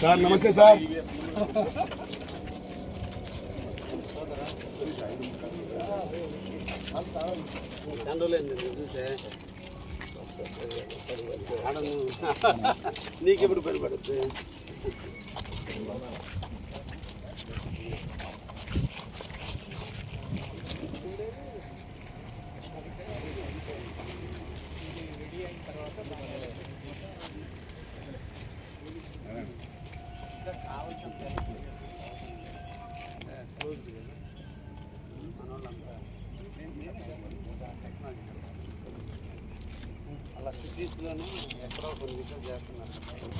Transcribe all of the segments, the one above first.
Sir నమస్తే sir నీకెప్పుడు పని పడుతుంది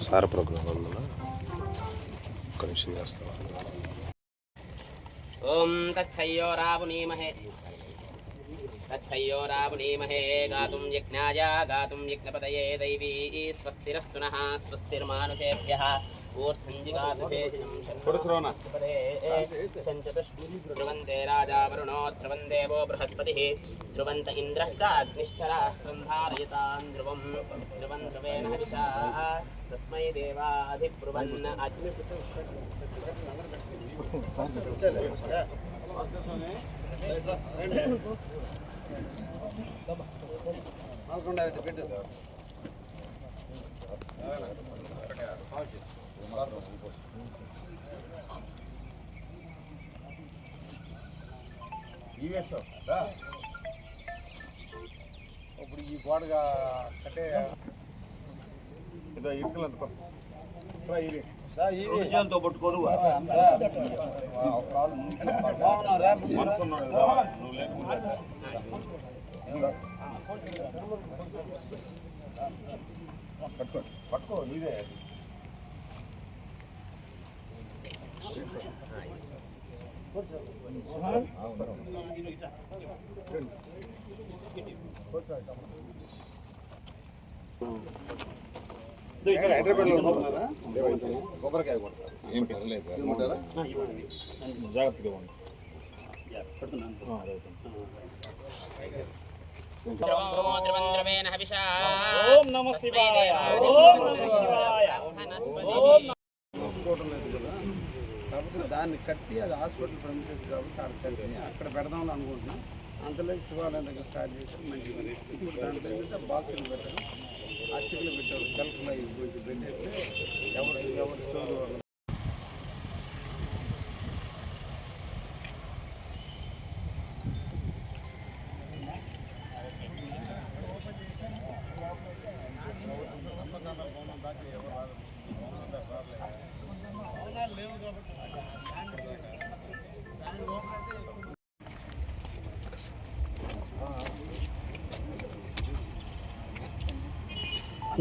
సార్ ప్రోగ్రామ్ ఉందా? ఒక నిమిషం చేస్తాం ఓం తచ్చయ్యో రావు నీమహే तच्छयोरावुनीमहे गातुं यज्ञाय गातुं यज्ञपतये दैवी स्वस्तिरस्तु नः स्वस्तिर्मानुषेभ्यः ध्रुवन्ते राजा वरुणो ध्रुवं देवो बृहस्पतिः ध्रुवन्त इन्द्रश्च ध्रुव धारयतान् ध्रुवम् ध्रुवन् ध्रुवेण तस्मै देवाधिब्रुवन् ఇప్పుడు ఈ గోడగా కట్టే ఇదో ఇటుకలు అందుకో. ఇవి ఉద్యోగంతో పట్టుకో పట్టుకో నీదే కొబ్బరికాయ కొడతారు. ఏం పర్లేదు జాగ్రత్తగా ఉండు ధ్రువం ధ్రువేణ హవిషా ఓం నమః శివాయ. ఓం నమః శివాయ. ఒప్పుకోవడం లేదు కదా కాకపోతే దాన్ని కట్టి అది హాస్పిటల్ ప్రమిసెస్ కాబట్టి అక్కడ కట్టి అక్కడ పెడదామని అనుకుంటున్నాం. అంతలో శివాలయం దగ్గర స్టార్ట్ చేసి మంచిగా ఇప్పుడు దాంట్లో ఏంటంటే బాక్సులు పెట్టారు. అస్థికలు పెట్టారు. సెల్ఫ్ అవి పెట్టేస్తే ఎవరు ఎవరు స్టోర్ వాళ్ళు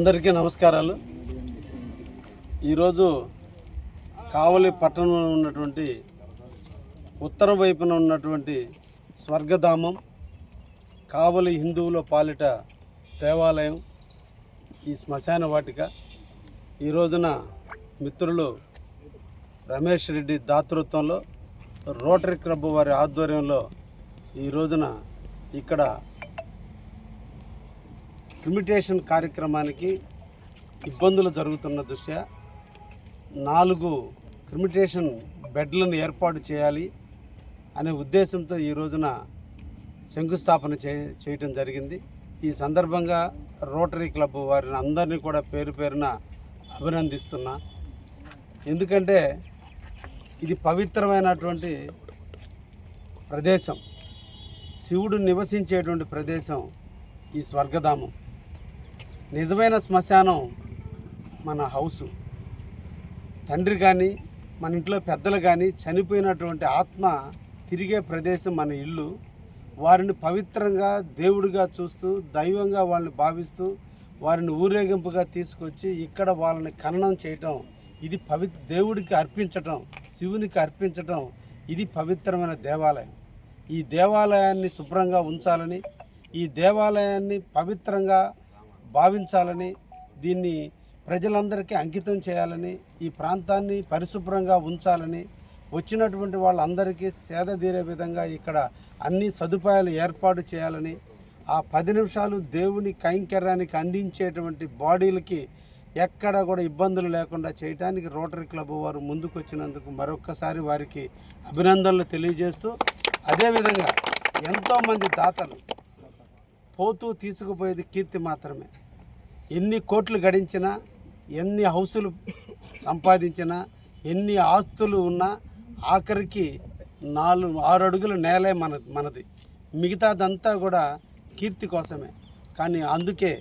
అందరికీ నమస్కారాలు. ఈరోజు కావలి పట్టణంలో ఉన్నటువంటి ఉత్తరం వైపున ఉన్నటువంటి స్వర్గధామం కావలి హిందువుల పాలిట దేవాలయం ఈ శ్మశాన వాటిక. ఈ రోజున మిత్రులు రమేష్ రెడ్డి దాతృత్వంలో రోటరీ క్లబ్ వారి ఆధ్వర్యంలో ఈ రోజున ఇక్కడ క్రిమిటేషన్ కార్యక్రమానికి ఇబ్బందులు జరుగుతున్న దృష్ట్యా నాలుగు క్రిమిటేషన్ బెడ్లను ఏర్పాటు చేయాలి అనే ఉద్దేశంతో ఈ రోజున శంకుస్థాపన చే చేయటం జరిగింది. ఈ సందర్భంగా రోటరీ క్లబ్ వారిని అందరినీ కూడా పేరు పేరున అభినందిస్తున్నా. ఎందుకంటే ఇది పవిత్రమైనటువంటి ప్రదేశం. శివుడు నివసించేటువంటి ప్రదేశం ఈ స్వర్గధామం. నిజమైన శ్మశానం మన హౌసు. తండ్రి కానీ మన ఇంట్లో పెద్దలు కానీ చనిపోయినటువంటి ఆత్మ తిరిగే ప్రదేశం మన ఇల్లు. వారిని పవిత్రంగా దేవుడిగా చూస్తూ దైవంగా వాళ్ళని భావిస్తూ వారిని ఊరేగింపుగా తీసుకొచ్చి ఇక్కడ వాళ్ళని ఖననం చేయటం ఇది పవి దేవుడికి అర్పించటం శివునికి అర్పించటం ఇది పవిత్రమైన దేవాలయం. ఈ దేవాలయాన్ని శుభ్రంగా ఉంచాలని ఈ దేవాలయాన్ని పవిత్రంగా భావించాలని దీన్ని ప్రజలందరికీ అంకితం చేయాలని ఈ ప్రాంతాన్ని పరిశుభ్రంగా ఉంచాలని వచ్చినటువంటి వాళ్ళందరికీ సేద తీరే విధంగా ఇక్కడ అన్ని సదుపాయాలు ఏర్పాటు చేయాలని ఆ పది నిమిషాలు దేవుని కైంకర్యానికి అందించేటువంటి బాడీలకి ఎక్కడ కూడా ఇబ్బందులు లేకుండా చేయడానికి రోటరీ క్లబ్ వారు ముందుకు వచ్చినందుకు మరొక్కసారి వారికి అభినందనలు తెలియజేస్తూ అదేవిధంగా ఎంతోమంది దాతలు పోతూ తీసుకుపోయేది కీర్తి మాత్రమే. ఎన్ని కోట్లు గడించినా ఎన్ని హౌసులు సంపాదించినా ఎన్ని ఆస్తులు ఉన్నా ఆఖరికి నాలుగు ఆరు అడుగుల నేలే మన మనది. మిగతాదంతా కూడా కీర్తి కోసమే. కానీ అందుకే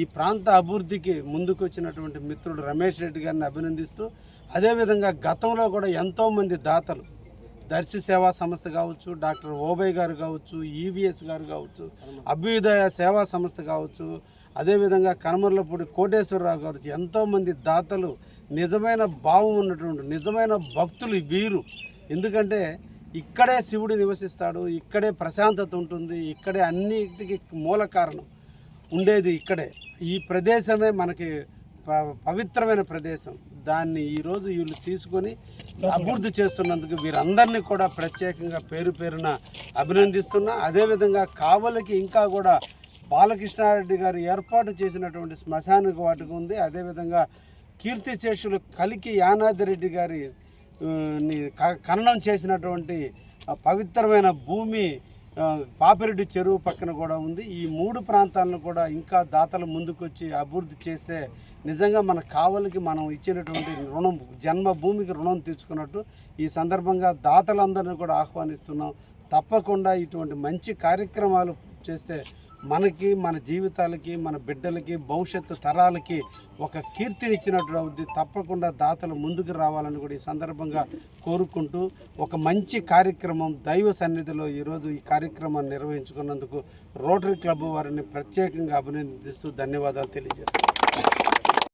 ఈ ప్రాంత అభివృద్ధికి ముందుకు వచ్చినటువంటి మిత్రుడు రమేష్ రెడ్డి గారిని అభినందిస్తూ అదేవిధంగా గతంలో కూడా ఎంతోమంది దాతలు దర్శి సేవా సంస్థ కావచ్చు డాక్టర్ ఓబై గారు కావచ్చు ఈవీఎస్ గారు కావచ్చు అభ్యుదయ సేవా సంస్థ కావచ్చు అదేవిధంగా కనమర్లపూడి కోటేశ్వరరావు గారు ఎంతోమంది దాతలు నిజమైన భావం ఉన్నటువంటి నిజమైన భక్తులు వీరు. ఎందుకంటే ఇక్కడే శివుడు నివసిస్తాడు ఇక్కడే ప్రశాంతత ఉంటుంది ఇక్కడే అన్నిటికీ మూల కారణం ఉండేది ఇక్కడే. ఈ ప్రదేశమే మనకి ప- పవిత్రమైన ప్రదేశం. దాన్ని ఈరోజు వీళ్ళు తీసుకొని అభివృద్ధి చేస్తున్నందుకు వీరందరినీ కూడా ప్రత్యేకంగా పేరు పేరున అభినందిస్తున్నా. అదేవిధంగా కావలికి ఇంకా కూడా బాలకృష్ణారెడ్డి గారు ఏర్పాటు చేసినటువంటి శ్మశాన వాటికి ఉంది. అదేవిధంగా కీర్తిశేషులు కలికి యానాదిరెడ్డి గారి ఖననం చేసినటువంటి పవిత్రమైన భూమి పాపిరెడ్డి చెరువు పక్కన కూడా ఉంది. ఈ మూడు ప్రాంతాలను కూడా ఇంకా దాతలు ముందుకొచ్చి అభివృద్ధి చేస్తే నిజంగా మన కావలికి మనం ఇచ్చినటువంటి రుణం జన్మ భూమికి రుణం తీర్చుకున్నట్టు ఈ సందర్భంగా దాతలందరినీ కూడా ఆహ్వానిస్తున్నాం. తప్పకుండా ఇటువంటి మంచి కార్యక్రమాలు చేస్తే మనకి మన జీవితాలకి మన బిడ్డలకి భవిష్యత్తు తరాలకి ఒక కీర్తినిచ్చినట్టు అవుద్ది. తప్పకుండా దాతలు ముందుకు రావాలని కూడా ఈ సందర్భంగా కోరుకుంటూ ఒక మంచి కార్యక్రమం దైవ సన్నిధిలో ఈరోజు ఈ కార్యక్రమాన్ని నిర్వహించుకున్నందుకు రోటరీ క్లబ్ వారిని ప్రత్యేకంగా అభినందిస్తూ ధన్యవాదాలు తెలియజేస్తాను